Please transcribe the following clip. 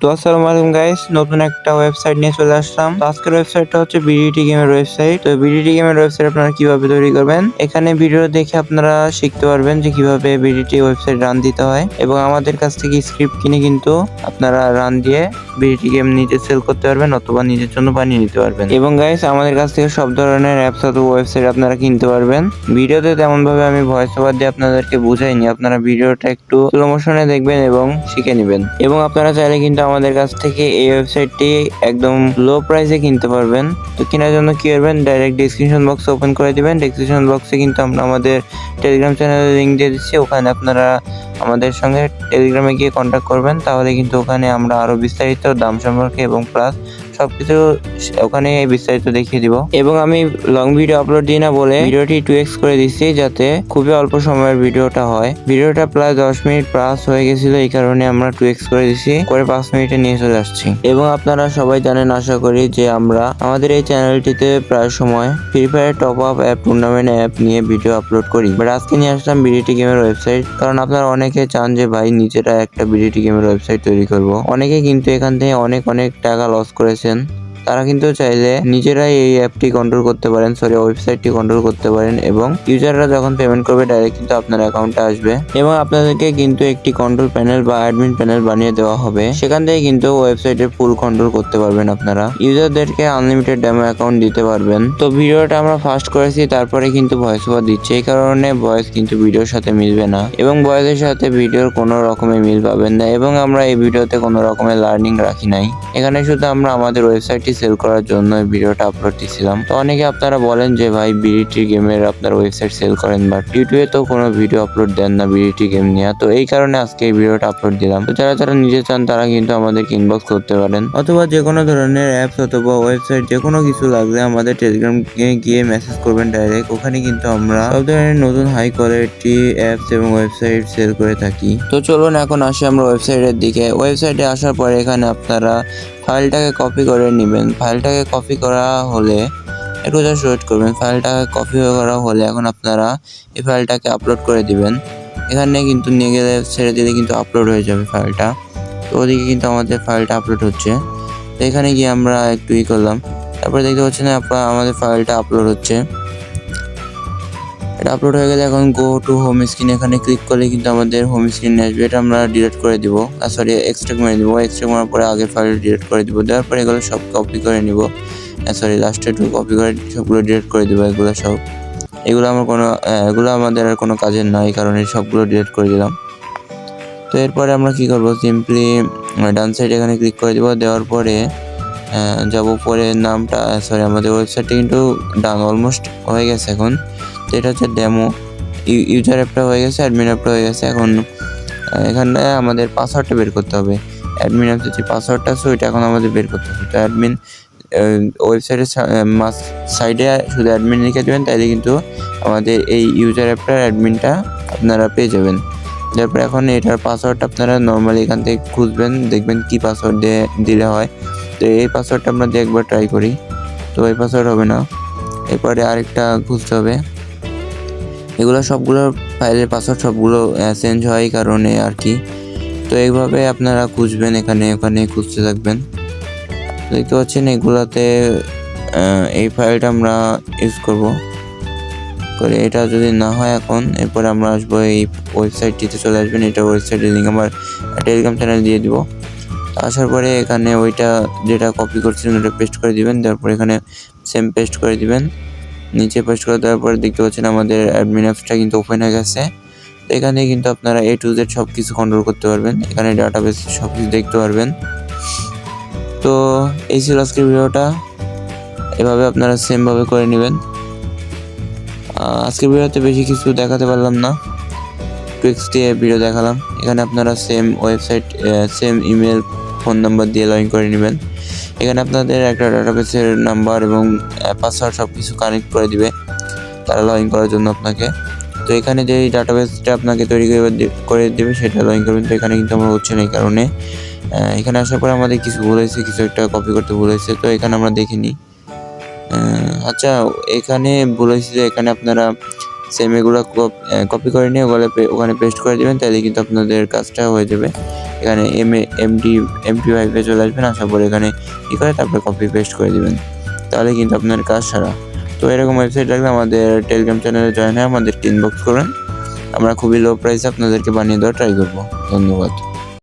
তো আসসালামু আলাইকুম গাইস নতুন একটা ওয়েবসাইট নিয়ে চলে আসলাম। আজকের ওয়েবসাইটটা হচ্ছে বিডিটি গেমের ওয়েবসাইট তো বিডিটি গেমের ওয়েবসাইট আপনারা কীভাবে তৈরি করবেন? এখানে ভিডিও দেখে আপনারা শিখতে পারবেন যে কীভাবে বিডিটি ওয়েবসাইট রান দিতে হয়। এবং আমাদের কাছ থেকে স্ক্রিপ্ট কিনে কিন্তু আপনারা রান দিয়ে বিডিটি গেম নিজে সেল করতে পারবেন অথবা নিজের জন্য বানিয়ে নিতে পারবেন। এবং গাইস আমাদের কাছ থেকে সব ধরনের অ্যাপস অথবা ওয়েবসাইট আপনারা কিনতে পারবেন। ভিডিওতে তেমন ভাবে আমি ভয়েস ওভার দিয়ে আপনাদেরকে বুঝাইনি। আপনারা ভিডিওটা একটু স্লো মোশনে দেখবেন এবং শিখে নেবেন। এবং আপনারা চাইলে কিন্তু আমাদের কাছ থেকে এই ওয়েবসাইটটি একদম লো প্রাইসে কিনতে পারবেন। তো কেনার জন্য কি করবেন? ডাইরেক্ট ডিসক্রিপশন বক্স ওপেন করে দিবেন। ডিসক্রিপশন বক্সে কিন্তু আমরা আমাদের টেলিগ্রাম চ্যানেলের লিঙ্ক দিয়ে দিচ্ছি। ওখানে আপনারা আমাদের সঙ্গে টেলিগ্রামে গিয়ে কন্ট্যাক্ট করবেন। তাহলে কিন্তু ওখানে আমরা আরও বিস্তারিত দাম সম্পর্কে এবং প্লাস সবকিছু ওখানে বিস্তারিত দেখিয়ে দিব। এবং আমি লং ভিডিও আপলোড দিই না বলে ভিডিওটি টু এক্স করে দিচ্ছি যাতে খুবই অল্প সময়ের ভিডিওটা হয়। ভিডিওটা প্রায় দশ মিনিট প্লাস হয়ে গেছিল, এই কারণে আমরা টু এক্স করে দিচ্ছি করে পাঁচ মিনিটে নিয়ে চলে আসছি। এবং আপনারা সবাই জানেন, আশা করি যে আমরা আমাদের এই চ্যানেলটিতে প্রায় সময় Free Fire top up app tournament app নিয়ে ভিডিও আপলোড করি। বাট আজকে নিয়ে আসলাম বিডিটি গেমের ওয়েবসাইট কারণ আপনারা অনেকে চান যে, ভাই, নিজেরা একটা বিডিটি গেমের ওয়েবসাইট তৈরি করব। অনেকে কিন্তু এখান থেকে অনেক অনেক টাকা লস করেছেন তারা কিন্তু চাইলে নিজেরাই এই অ্যাপটি কন্ট্রোল করতে পারেন সরি ওয়েবসাইটটি কন্ট্রোল করতে পারেন এবং ইউজাররা যখন পেমেন্ট করবে ডাইরেক্ট কিন্তু আপনার অ্যাকাউন্টে আসবে এবং আপনাদেরকে কিন্তু একটি কন্ট্রোল প্যানেল বা অ্যাডমিন প্যানেল বানিয়ে দেওয়া হবে। সেখান থেকে কিন্তু ওয়েবসাইটের ফুল কন্ট্রোল করতে পারবেন আপনারা। ইউজারদেরকে আনলিমিটেড ডেমো অ্যাকাউন্ট দিতে পারবেন। তো ভিডিওটা আমরা ফার্স্ট করেছি, তারপরে কিন্তু ভয়েস ওভার দিচ্ছে। এই কারণে ভয়েস কিন্তু ভিডিওর সাথে মিলবে না এবং ভয়েসের সাথে ভিডিওর কোনো রকমের মিল পাবেন না এবং আমরা এই ভিডিওতে কোনো রকমের লার্নিং রাখি নাই। এখানে শুধু আমরা আমাদের ওয়েবসাইটটি সেল করার জন্য ভিডিওটা আপলোড দিয়েছিলাম তো অনেকে আপনারা বলেন যে ভাই বিডিটি গেমের আপনার ওয়েবসাইট সেল করেন বাট ইউটিউবে তো কোনো ভিডিও আপলোড দেন না বিডিটি গেম নিয়ে। তো এই কারণে আজকে এই ভিডিওটা আপলোড দিলাম। তো যারা যারা নিজে চান তারা কিন্তু আমাদেরকে ইনবক্স করতে পারেন। অথবা যে কোনো ধরনের অ্যাপস অথবা ওয়েবসাইট যে কোনো কিছু লাগলে আমাদের টেলিগ্রাম গিয়ে মেসেজ করবেন ডাইরেক্ট ওখানে কিন্তু আমরা সব ধরনের নতুন হাই কোয়ালিটি অ্যাপস এবং ওয়েবসাইট সেল করে থাকি। তো চলুন এখন আসি আমরা ওয়েবসাইটের দিকে। ওয়েবসাইটে আসার পরে এখানে আপনারা ফাইলটাকে কপি করে নেবেন। ফাইলটাকে কপি করা হলে, একটু জাস্ট ওয়েট করবেন। ফাইলটাকে কপি করা হলে এখন আপনারা এই ফাইলটাকে আপলোড করে দিবেন। এখানে কিন্তু নিয়ে গেলে ছেড়ে দিলে কিন্তু আপলোড হয়ে যাবে ফাইলটা। তো ওদিকে কিন্তু আমাদের ফাইলটা আপলোড হচ্ছে। তো এখানে গিয়ে আমরা একটু ই করলাম। তারপরে দেখতে পাচ্ছেন আমাদের ফাইলটা আপলোড হচ্ছে। এটা আপলোড হয়ে গেলে এখন গো টু হোম স্ক্রিন এখানে ক্লিক করলে কিন্তু আমাদের হোম স্ক্রিনে আসবে। এটা আমরা ডিলিট করে দিব। সরি এক্সট্রাক্ট মেরে দিব। এক্সট্রাক্ট মারার পরে আগের ফাইল ডিলিট করে দিব। দেওয়ার পরে এগুলো সব কপি করে নিব। সরি লাস্টে টু কপি করে সবগুলো ডিলিট করে দিব। এগুলো সব, এগুলো আমার কোনো এগুলো আমাদের আর কোনো কাজের না। এই কারণে সবগুলো ডিলিট করে দিলাম। তো এরপরে আমরা কি করব? সিম্পলি ডান সাইড এখানে ক্লিক করে দিব। দেওয়ার পরে যাব পরে নামটা সরি আমাদের ওয়েবসাইটটা কিন্তু ডান অলমোস্ট হয়ে গেছে এখন। তো এটা হচ্ছে ডেমো ইউজার অ্যাপটা হয়ে গেছে অ্যাডমিন অ্যাপটা হয়ে গেছে, এখন এখানে আমাদের পাসওয়ার্ডটা বের করতে হবে। অ্যাডমিন অ্যাপের যে পাসওয়ার্ডটা আছে, ওইটা এখন আমাদের বের করতে হবে। তো অ্যাডমিন ওয়েবসাইটের সাইডে শুধু অ্যাডমিন লিখে দেবেন, তাইলে কিন্তু আমাদের এই ইউজার অ্যাপটার অ্যাডমিনটা আপনারা পেয়ে যাবেন। তারপর এখন এটার পাসওয়ার্ডটা আপনারা নর্মালি এখান থেকে খুঁজবেন, দেখবেন কি পাসওয়ার্ড দিয়ে, দিলে হয়। তো এই পাসওয়ার্ডটা আমরা দিয়ে একবার ট্রাই করি। তো এই পাসওয়ার্ড হবে না। এরপরে আরেকটা খুঁজতে হবে। এগুলো সবগুলো ফাইলের পাসওয়ার্ড সবগুলো চেঞ্জ হয় কারণে আর কি। তো এইভাবে আপনারা খুঁজবেন এখানে, ওখানে খুঁজতে থাকবেন। দেখতে পাচ্ছেন এগুলাতে এই ফাইলটা আমরা ইউজ করব। করে এটা যদি না হয় এখন, এরপরে আমরা আসব এই ওয়েবসাইটটিতে চলে আসবেন। এটা ওয়েবসাইটের লিঙ্ক আমার টেলিগ্রাম চ্যানেল দিয়ে দিব। আসার পরে এখানে ওইটা যেটা কপি করছিলেন ওটা পেস্ট করে দিবেন তারপর এখানে সেম পেস্ট করে দিবেন। নিচে পেস্ট করে দেওয়ার পরে দেখতে পাচ্ছেন আমাদের অ্যাডমিন অ্যাপসটা কিন্তু ওপেন হয়ে গেছে। এখানে কিন্তু আপনারা এ টু জেড সব কিছু কন্ট্রোল করতে পারবেন। এখানে ডাটাবেস সব কিছু দেখতে পারবেন। তো এই ছিল আজকের ভিডিওটা। এভাবে আপনারা সেমভাবে করে নেবেন। আজকের ভিডিওতে বেশি কিছু দেখাতে পারলাম না। দিয়ে ভিডিও দেখালাম। এখানে আপনারা same website same email phone number দিয়ে লগ করে নেবেন। এখানে আপনাদের একটা ডাটাবেসের নাম্বার এবং পাসওয়ার্ড সব কিছু কানেক্ট করে দিবে। তারা লগ করার জন্য আপনাকে। তো এখানে যে ডাটাবেসটা আপনাকে তৈরি করে করে দেবে সেটা লগ করবেন। তো এখানে কিন্তু আমার হচ্ছে না এই কারণে। এখানে আসার পরে আমাদের কিছু ভুল হয়েছে, কিছু একটা কপি করতে ভুল হয়েছে। তো এখানে আমরা দেখিনি আচ্ছা এখানে ভুল হয়েছে যে এখানে আপনারা সেম এগুলো কপি করে নিয়ে ওগুলো ওখানে পেস্ট করে দেবেন তাহলে কিন্তু আপনাদের কাজটা হয়ে যাবে। এখানে এম এমডি এমপি ওয়াইফে চলে আসবেন আসার পরে এখানে কী করে তারপরে কপি পেস্ট করে দেবেন। তাহলে কিন্তু আপনার কাজ সারা। তো এরকম ওয়েবসাইট লাগলে আমাদের টেলিগ্রাম চ্যানেলে জয়েন হয়ে আমাদেরকে ইনবক্স করুন। আমরা খুবই লো প্রাইসে আপনাদেরকে বানিয়ে দেওয়ার ট্রাই করব। ধন্যবাদ।